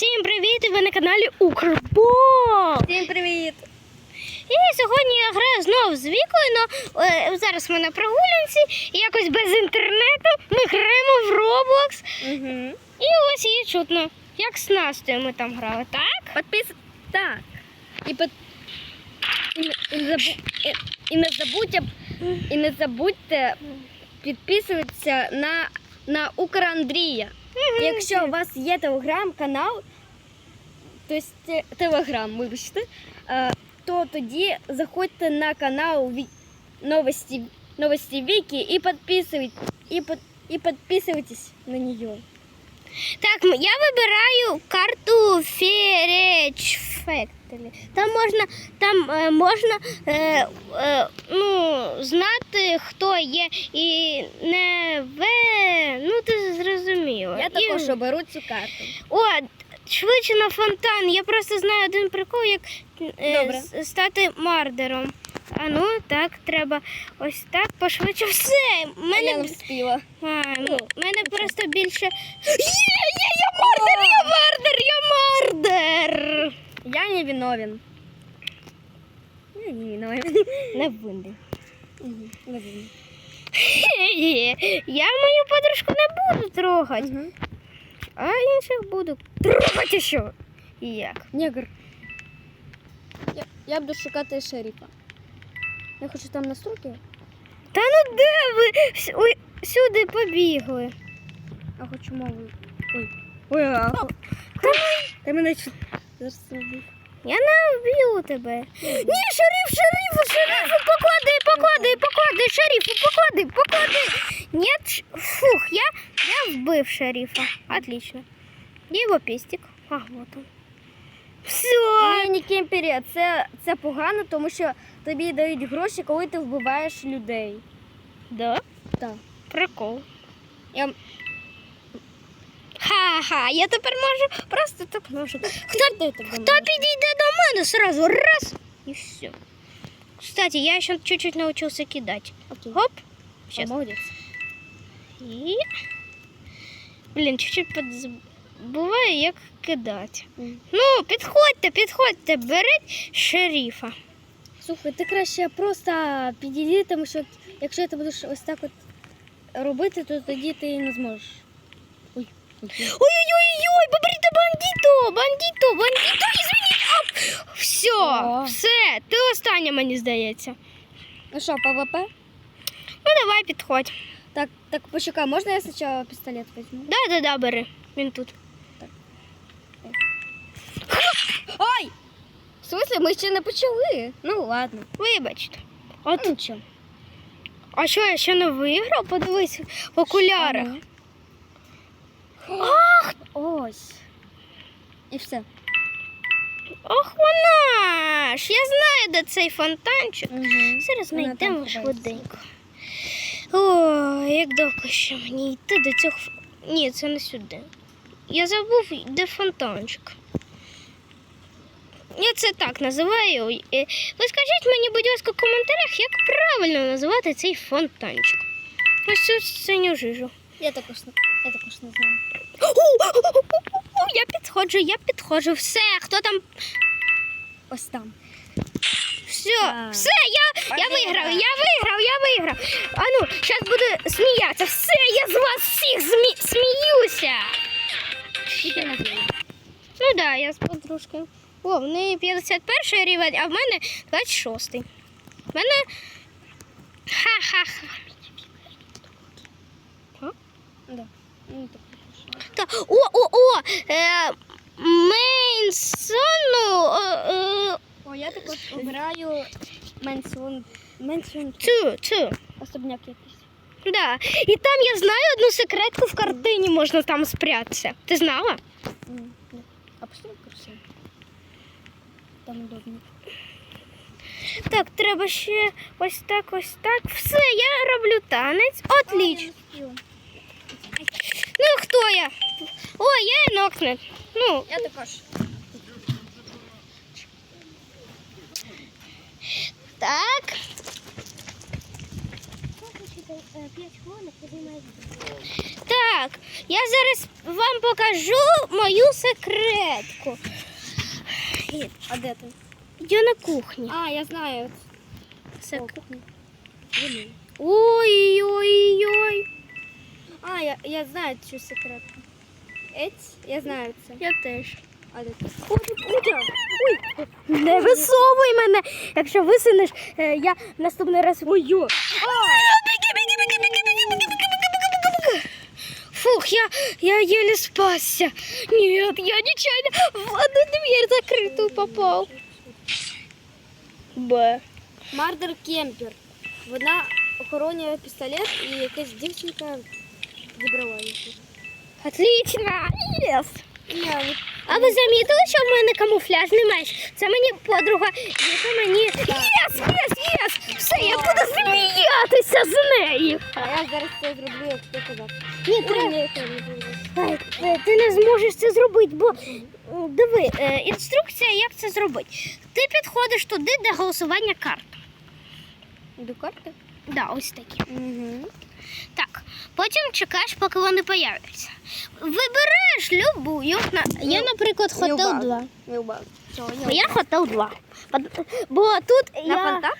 Всім привіт! Ви на каналі Укрбо! Всім привіт! І сьогодні я граю знову з Вікою, але зараз ми на прогулянці, і якось без інтернету ми граємо в Roblox. Угу. І ось її чутно, як з Настею ми там грали, так? Подпис... Так. І, под... і, не- і, забу... і, і не забудьте, і не забудьте підписуватися на, на Украндрія. Якщо у вас є телеграм-канал, тобто телеграм, вибачте, то тоді заходьте на канал новості, новості Віки і підписуйтесь, і, под... і підписуйтесь на нее. Так, я вибираю карту Фереч Factory. Там можна, там е, можна е, е, ну, знати, хто є і не ве. Ну, ти зрозуміла. Я І- також оберу цю карту. О, швидше на фонтан. Я просто знаю один прикол, як е, Добре. стати мардером. А ну так, треба ось так пошвидше. Все. Я не Мене, вспіла. а, м- мене просто більше. Є, є, я мардер, я мардер, я мардер. Я не виновен. Я не виновен. Не винний. Не виновен. Я мою подружку не буду трогати, Мгм. А інших буду трогати що. Як? Негр. Я, я буду шукати шерифа. Я хочу там настройки, Та ну де ви ой, сюди побігли? а хочу мову. Ой. Ой, а. Та Ти мене чу- зараз. Я не вб'ю тебе. Ні, шериф, шерифу, шерифу, поклади, поклади, поклади, шерифу, поклади, поклади. Ні, фух, я, вбив шерифа. Отлично. Де його пестик? А, вот он. Все. Ні, не кемпері, це, це погано, тому що тобі дають гроші, коли ти вбиваєш людей. Да? Так. Прикол. Я... Ха-ха, я тепер можу просто так можу. Хто, тебе хто підійде до мене сразу раз і все. Кстати, я ще чуть-чуть научился кидать. Окей. Хоп. Сейчас. молодець. І... Блін, чуть-чуть забуваю, як кидати. Мгм. Ну, підходьте, підходьте, беріть шерифа. Слухай, ти краще просто підійди, тому що якщо ти будеш ось так от робити, то тоді ти не зможеш. Ой. ой. Ой-ой-ой, поберіть бандито, бандито, бандито, извините. Оп. Все, О. все, ти остання, мені здається. Ну що, ПВП? Ну, давай підходь. Так, так, почекай, можна я спочатку пістолет візьму? Да-да-да, бери. Він тут. Ой! В смысле, ми ще не почали? Ну ладно. Вибачте. А От, ну нічого. а що, я ще не виграв? Подивись в окулярах. Ах! Ось. І все. Ох, вона ж. Я знаю, де цей фонтанчик. Угу. Зараз ми Вона там йдемо ховається. швиденько. О, як довго ще мені йти до цього. Ні, це не сюди. Я забув, де фонтанчик. Я це так називаю. Е, Ви скажіть мені, будь ласка, в коментарях, як правильно називати цей фонтанчик. Ось цю синю жижу. Я також, не- я також не знаю. Я підходжу, я підходжу. Все, хто там? Ось там. Все, все, я, я виграв, я виграв, виграв. А ну, зараз буду сміятися. Все, я з вас всіх змі... сміюся. Ну так, да, я з подружкою. О, в неї 51 рівень, а в мене 26. В мене. Ха-ха-ха. Да. Ну. Та, о, о, о! Е, Мейнсону. Е, е, О, я також обираю менсун. Менсун. цю, цю. Особняк якийсь. Да. І там я знаю одну секретку в картині можна там спрятатися. Ти знала? А пошли в. Там удобно. Так, треба ще ось так, ось так. Все, я роблю танець. Отлично. Ну хто я? О, я інокнет. Ну, Я також. так. 5 хвилин Так, я зараз вам покажу мою секретку. А де ти? Я на кухні. А, я знаю. Сек... Ой-ой-ой. А, я, я знаю цю секретку. Ець, я знаю це. Я теж. А де ти? Ой, не висовуй мене. Якщо висунеш, е, я наступний раз вою. Фух, я, я еле спасся. Нет, я нечаянно в одну дверь закрытую попал. Б. Мардер Кемпер. Вона охоронює пістолет і якась дівчинка зібрала їх. Отлично. Yes. А ви замітили, що в мене камуфляжний меч? Це мені подруга, яка мені. Єс, єс, єс! Все, я буду сміятися з нею. А я зараз це зроблю, як ти казав. Ні, буде. Е, Ти не зможеш це зробити, бо диви, е, інструкція, як це зробити. Ти підходиш туди, де голосування карт. До карти? Да, ось такі. Угу. Так, потім чекаєш, поки вони появляться. Вибираєш любую. На- Я, наприклад, хотел Люба. 2. Люба. Ну, Я хотел два. Бо тут На я... фонтах?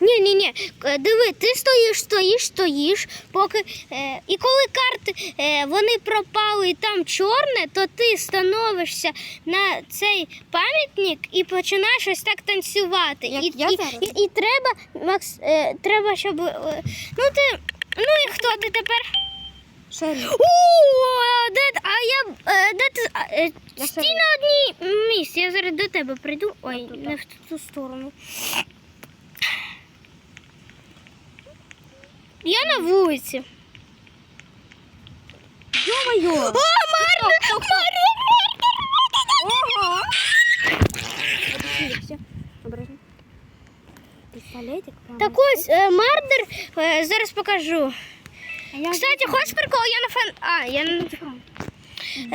Ні, ні, ні. Диви, ти стоїш, стоїш, стоїш, поки. Е, і коли карти е, вони пропали і там чорне, то ти становишся на цей пам'ятник і починаєш ось так танцювати. Як і, я і, зараз? і, і треба, Макс, е, треба, щоб. е, ну ти. Ну і хто ти тепер? О, де, а я е, де ти? а, е, Я стій на одній місці, я зараз до тебе прийду. Ой, не в ту сторону. Я на вулиці. Йо-моє! О, Марна! Ого! Все, обережно. Пістолетик. Так ось е, Мардер, е, зараз покажу. Кстати, хочеш прикол? Я на фан. А, я на.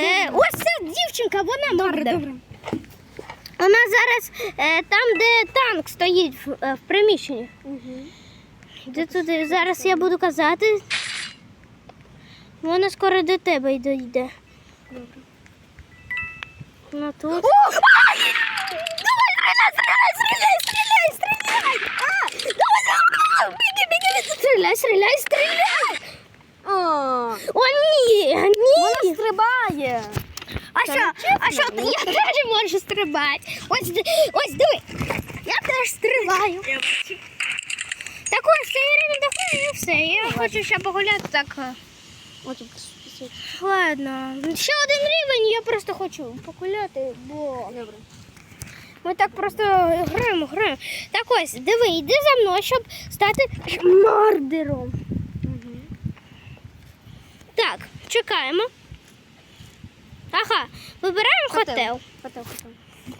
Е, ось ця дівчинка, вона Мардер. Вона зараз е, там, де танк стоїть в, е, в приміщенні. Угу. Де туди? Зараз я буду казати. Вона скоро до тебе й дійде. Добре. Ну тут. Стріляй, стріляй, стріляй! А, О, ні, ні! стрибає. А що? А що? Я теж можу стрибати. Ось, ось диви. Я теж стрибаю. Так ось цей рівень доходить і все. Я хочу ще погуляти так. От. Ладно. Ще один рівень, я просто хочу погуляти, бо Добре. ми так просто граємо, граємо. Так ось, диви, йди за мною, щоб стати мардером. Угу. Так, чекаємо. Ага, вибираємо Хотел. хотел. Хотел, хотел.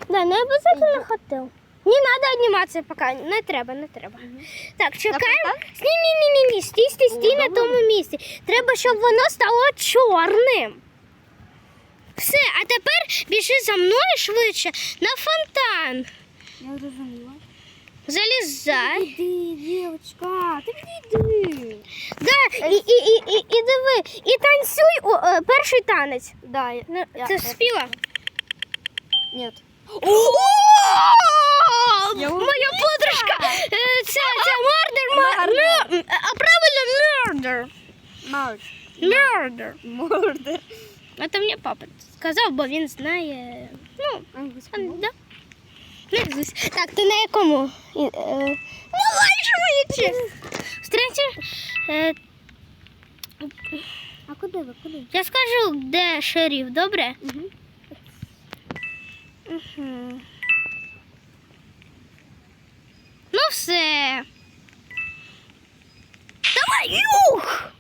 Да, не обязательно хотел. Не надо анімація поки. Не треба, не треба. Так, чекаємо. Ні, ні, ні, ні, ні. Стій, стій, стій на тому місці. Треба, щоб воно стало чорним. Все, а тепер біжи за мною швидше на фонтан. Я зрозуміла. Залізай. Іди, дівчинка, ти підійди. Да, і, і, і, і, і диви, і танцюй о, е, перший танець. Да, я... Ну, Я- Це я- співа? Моя подружка! Це, це Мардер. мер- а правильно мердер. Марш. Мердер. Мордер. Это мне папа сказав, бо він знає. Ну, да. Так, ти на якому? І, Е. Встретиш? Е, А куди ви, куди? я скажу, де шериф, добре? Угу. Угу. Ну все. Давай, юх!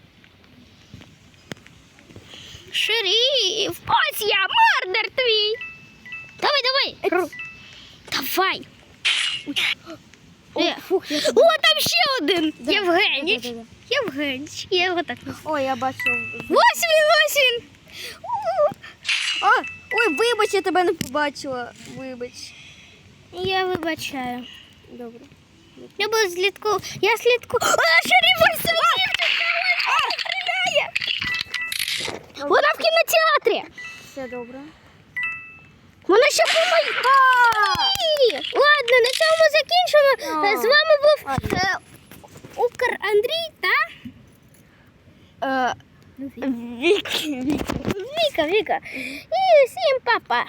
Шериф! Ось я, мордер твій! Давай, давай! Ру- Давай! О, Е, фух, я О, там ще один! Да, Євгеніч! да, да, да. Євгеніч, я його так називаю. Ой, я бачу. Ось він, ось він! У, А, ой, вибач, я тебе не побачила. Вибач. Я вибачаю. Добре. Я буду слідку. Я слідку. А, шериф ось стріляє. Вона в кінотеатрі. Все добре. Вона ще помає. Ладно, на цьому закінчимо. З вами був е, Укр Андрій та Е, Віка, Віка. І всім папа.